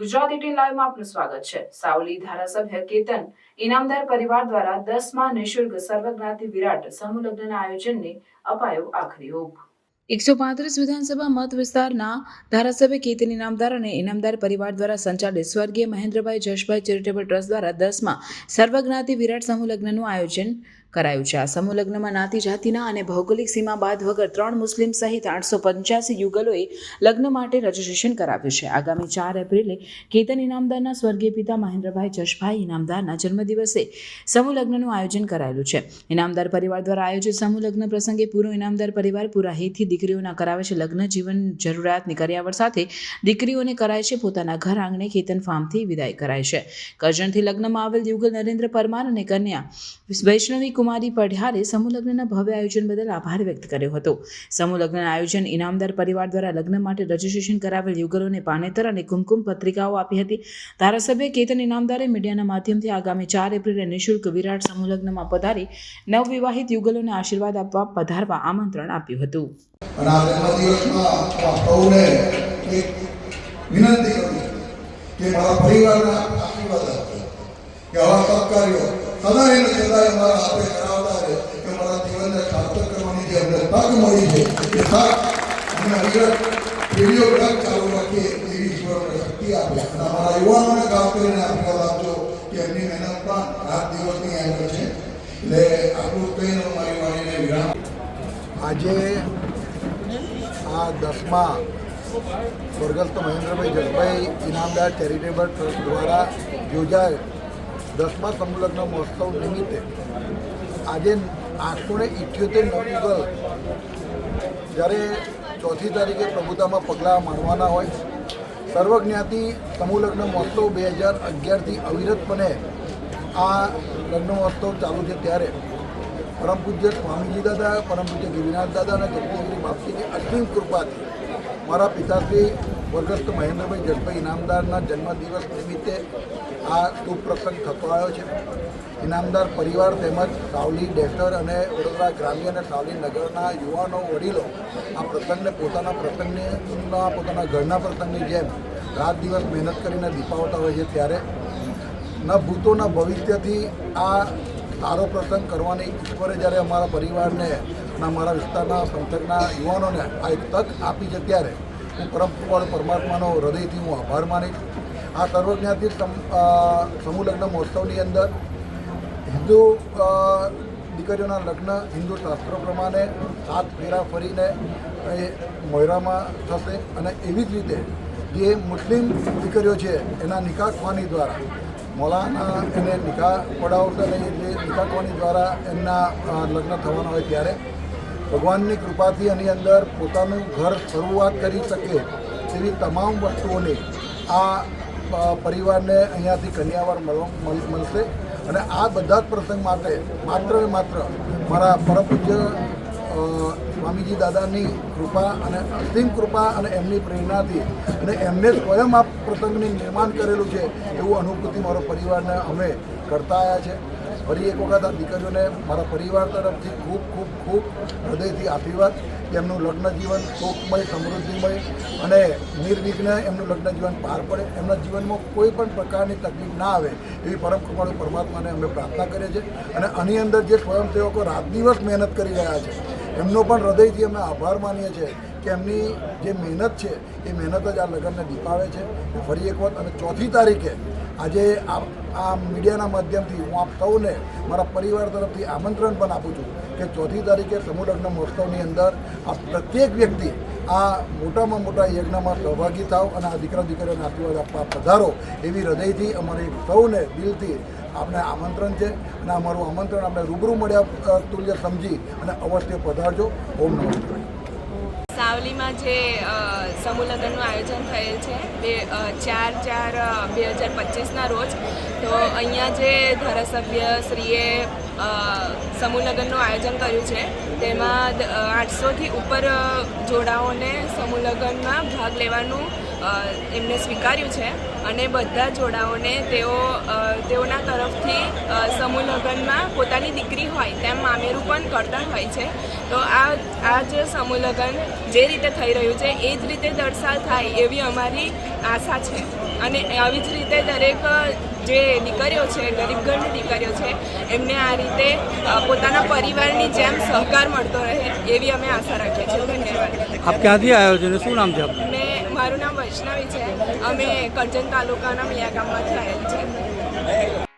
Gujarat eighteen લાઈવમાં આપનું સ્વાગત છે. સાવલી ધારાસભ્ય કેતન ઇનામદાર પરિવાર દ્વારા દસમા નિઃશુલ્ક સર્વજ્ઞાતિ વિરાટ સમૂહ લગ્નના આયોજનને અપાયો આખરી ઓપ એકસો પાંત્રીસ વિધાનસભા મત વિસ્તારના ધારાસભ્ય કેતન ઇનામદાર અને ઇનામદાર પરિવાર દ્વારા સંચાલિત સ્વર્ગીય મહેન્દ્રભાઈ જશભાઈ ચેરિટેબલ ટ્રસ્ટ દ્વારા દસમાં સર્વજ્ઞાતિ વિરાટ સમૂહ લગ્નનું આયોજન કરાયું છે. આ સમૂહ લગ્નમાં નાતી જાતિના અને ભૌગોલિક સીમા બાદ વગર ત્રણ મુસ્લિમ સહિત આઠસો પંચ્યાસી યુગલોએ લગ્ન માટે રજીસ્ટ્રેશન કરાવ્યું છે. આગામી ચાર એપ્રિલે કેતન ઇનામદારના સ્વર્ગીય પિતા મહેન્દ્રભાઈ જશભાઈ ઇનામદારના જન્મદિવસે સમૂહ લગ્નનું આયોજન કરાયેલું છે. ઇનામદાર પરિવાર દ્વારા આયોજિત સમૂહ લગ્ન પ્રસંગે પૂરો ઇનામદાર પરિવાર પૂરા હેતથી દીકરીઓના કરાવે છે લગ્ન, જીવન જરૂરિયાતની કર્યાવર સાથે દીકરીઓને કરાય છે પોતાના ઘર આંગણે કેતન ફાર્મથી વિદાય કરાય છે. કરજણથી લગ્નમાં આવેલ યુગલ નરેન્દ્ર પરમાર અને કન્યા વૈષ્ણવી કુમારી પઢિયારે સમૂહ લગ્નના ભવ્ય આયોજન બદલ આભાર વ્યક્ત કર્યો હતો. સમૂહ લગ્નના આયોજન ઇનામદાર પરિવાર દ્વારા લગ્ન માટે રજીસ્ટ્રેશન કરાવેલ યુગલોને પાનેતર અને કુમકુમ પત્રિકાઓ આપી હતી. ધારાસભ્ય કેતન ઇનામદારે મીડિયાના માધ્યમથી આગામી ચાર એપ્રિલે નિઃશુલ્ક વિરાટ સમૂહ લગ્નમાં પધારી નવવિવાહિત યુગલોને આશીર્વાદ આપવા, પધારવા આમંત્રણ આપ્યું હતું. વિનંતી કરું કે મારા પરિવારના આશીર્વાદ આપજો, કે આવા સત્કાર્યો સદાય ને સદાય અમારા આપે કરાવતા રહે કે મારા જીવનને સાર્થક કરવાની જે અમને તક મળી છે, એ તક અમે અવિરત પેઢીઓ તક ચાલુ રાખીએ એવી ઈશ્વરને શક્તિ આપે. અને અમારા યુવાનોને કામ કરીને આશીર્વાદ આપજો કે એમની મહેનત પણ રાત દિવસની આગળ છે. એટલે આપણું કહીને મારી વાણીને વિરામ. આજે આ દસમા સ્વર્ગસ્થ મહેન્દ્રભાઈ જગભાઈ ઇનામદાર ચેરિટેબલ ટ્રસ્ટ દ્વારા યોજાયેલ દસમા સંલગ્ન મહોત્સવ નિમિત્તે આજે આઠસો ને ઇઠ્યોતેર નવયુગલ જ્યારે ચોથી તારીખે પ્રભુતામાં પગલાં માણવાના હોય, સર્વજ્ઞાતિ સમૂહલગ્ન મહોત્સવ બે હજાર અગિયારથી અવિરતપણે આ લગ્ન મહોત્સવ ચાલુ છે ત્યારે પરમ પૂજ્ય સ્વામીજી દાદા, પરમ પૂજ્ય ગિરિનાથ દાદા અને જગદીશ્વરી બાપજીની અસીમ કૃપાથી મારા પિતાશ્રી વર્ગસ્થ મહેન્દ્રભાઈ જસભાઈ ઇનામદારના જન્મદિવસ નિમિત્તે આ શુભ પ્રસંગ થતો આવ્યો છે. ઇનામદાર પરિવાર તેમજ સાવલી ડેસર અને વડોદરા ગ્રામ્ય અને સાવલી નગરના યુવાનો, વડીલો આ પ્રસંગને પોતાના પ્રસંગને, પોતાના ઘરના પ્રસંગની જેમ રાત દિવસ મહેનત કરીને દીપાવતા હોય છે ત્યારે. ન ભૂતો, ન ભવિષ્યથી આ સારો પ્રસંગ કરવાની ઈશ્વરે જ્યારે અમારા પરિવારને અને અમારા વિસ્તારના પંથકના યુવાનોને આ એક તક આપી છે ત્યારે હું પરમ પરમાત્માનો હૃદયથી હું આભાર માનીશ. આ સર્વજ્ઞાતિ સમૂહ લગ્ન મહોત્સવની અંદર હિન્દુ દીકરીઓના લગ્ન હિન્દુ શાસ્ત્રો પ્રમાણે સાત ફેરા ફરીને એ મોયરામાં થશે અને એવી જ રીતે જે મુસ્લિમ દીકરીઓ છે એના નિકાહ ખવાની દ્વારા, મોલાના એને નિકાહ પડાવતા નહીં એટલે નિકાહ ખવાની દ્વારા એમના લગ્ન થવાના હોય ત્યારે ભગવાનની કૃપાથી એની અંદર પોતાનું ઘર શરૂઆત કરી શકે તેવી તમામ વસ્તુઓની આ પરિવારને અહીંયાથી કન્યાવાર મળશે. અને આ બધા જ પ્રસંગ માટે માત્ર ને માત્ર મારા પરમપૂજ્ય સ્વામીજી દાદાની કૃપા અને અસીમ કૃપા અને એમની પ્રેરણાથી અને એમને સ્વયં આ પ્રસંગનું નિર્માણ કરેલું છે એવું અનુભૂતિ મારો પરિવારને અમે કરતા આવ્યા છે. ફરી એક વખત આ દીકરીઓને મારા પરિવાર તરફથી ખૂબ ખૂબ ખૂબ હૃદયથી આશીર્વાદ એમનું લગ્ન જીવન સુખમય સમૃદ્ધિમય અને નિર્વિઘ્ન એમનું લગ્ન જીવન પાર પડે. એમના જીવનમાં કોઈ પણ પ્રકારની તકલીફ ના આવે એવી પરમ કૃપાળુ પરમાત્માને અમે પ્રાર્થના કરીએ છીએ. અને આની અંદર જે સ્વયંસેવકો રાત દિવસ મહેનત કરી રહ્યા છે, એમનો પણ હૃદયથી અમે આભાર માનીએ છીએ. કે એમની જે મહેનત છે, એ મહેનત જ આ લગ્નને દીપાવે છે ફરી એક વખત અને ચોથી તારીખે આજે આ આ મીડિયાના માધ્યમથી હું આપ સૌને મારા પરિવાર તરફથી આમંત્રણ પણ આપું છું કે ચોથી તારીખે સમૂહ મહોત્સવની અંદર આ પ્રત્યેક વ્યક્તિ આ મોટામાં મોટા યજ્ઞમાં સહભાગી થાવ અને આ દીકરા દીકરીઓને આશીર્વાદ આપવા પધારો એવી હૃદયથી અમારી સૌને દિલથી આપણે આમંત્રણ છે અને અમારું આમંત્રણ આપણે રૂબરૂ મળ્યા તુલ્ય સમજી અને અવશ્ય પધારજો ઓમ નમઃ શિવાય. સાવલીમાં જે અ, સમૂહ લગ્નનું આયોજન થયેલ છે બે ચાર ચાર બે હજાર પચીસના રોજ તો અહીંયા જે ધારાસભ્ય શ્રીએ સમૂહ લગ્નનું આયોજન કર્યું છે. તેમાં આઠસોથી ઉપર જોડાઓને સમૂહ લગ્નમાં ભાગ લેવાનું એમને સ્વીકાર્યું છે. અને બધા જોડાઓને તેઓ તેઓના તરફથી સમૂહ લગ્નમાં પોતાની દીકરી હોય તેમ મામેરું પણ કરતા હોય છે. તો આ આ જે સમૂહ લગ્ન જે રીતે થઈ રહ્યું છે, એ જ રીતે દર સાલ થાય એવી અમારી આશા છે. અને આવી જ રીતે દરેક જે દીકરીઓ છે ગરીબ ઘરની દીકરીઓ છે એમને આ રીતે પોતાના પરિવારની જેમ સહકાર મળતો રહે એવી અમે આશા રાખીએ છીએ. ધન્યવાદ. આપ ક્યાંથી આવ્યો છો? શું નામ છે આપનું? મેં મારું નામ વૈષ્ણવી છે. અમે કરજણ તાલુકાના મિયા ગામમાંથી આવેલ છે